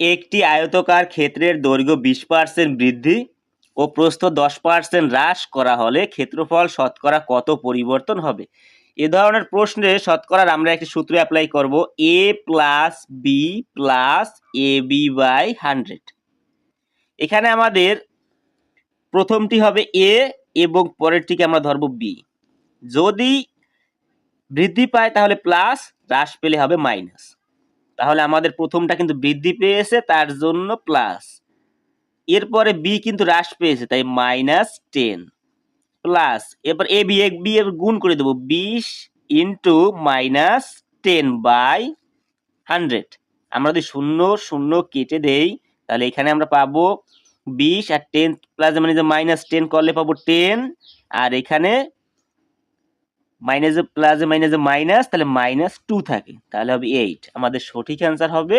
একটি আয়তকার ক্ষেত্রের দৈর্ঘ্য বিশ পার্সেন্ট বৃদ্ধি ও প্রস্থ দশ পার্সেন্ট হ্রাস করা হলে ক্ষেত্রফল শতকরা কত পরিবর্তন হবে? এ ধরনের প্রশ্নে শতকরার আমরা একটি সূত্র অ্যাপ্লাই করব A plus B plus A B by hundred এখানে আমাদের প্রথমটি হবে এ এবং পরেরটিকে আমরা ধরব বি যদি বৃদ্ধি পায় তাহলে প্লাস হ্রাস পেলে হবে মাইনাস তাহলে আমাদের প্রথমটা কিন্তু বৃদ্ধি পেয়েছে, তার জন্য প্লাস এরপরে বি কিন্তু হ্রাস পেয়েছে, তাই মাইনাস টেন প্লাস এরপর এ বি বি এর গুণ করে দেবো, বিশ into minus ten by hundred আমরা যদি শূন্য শূন্য কেটে দেই, তাহলে এখানে আমরা পাবো বিশ আর টেন প্লাস মানে যে মাইনাস টেন করলে পাবো টেন আর এখানে মাইনাসে প্লাসে মাইনাসে মাইনাস তাহলে মাইনাস টু থাকে। তাহলে হবে এইট আমাদের সঠিক অ্যান্সার হবে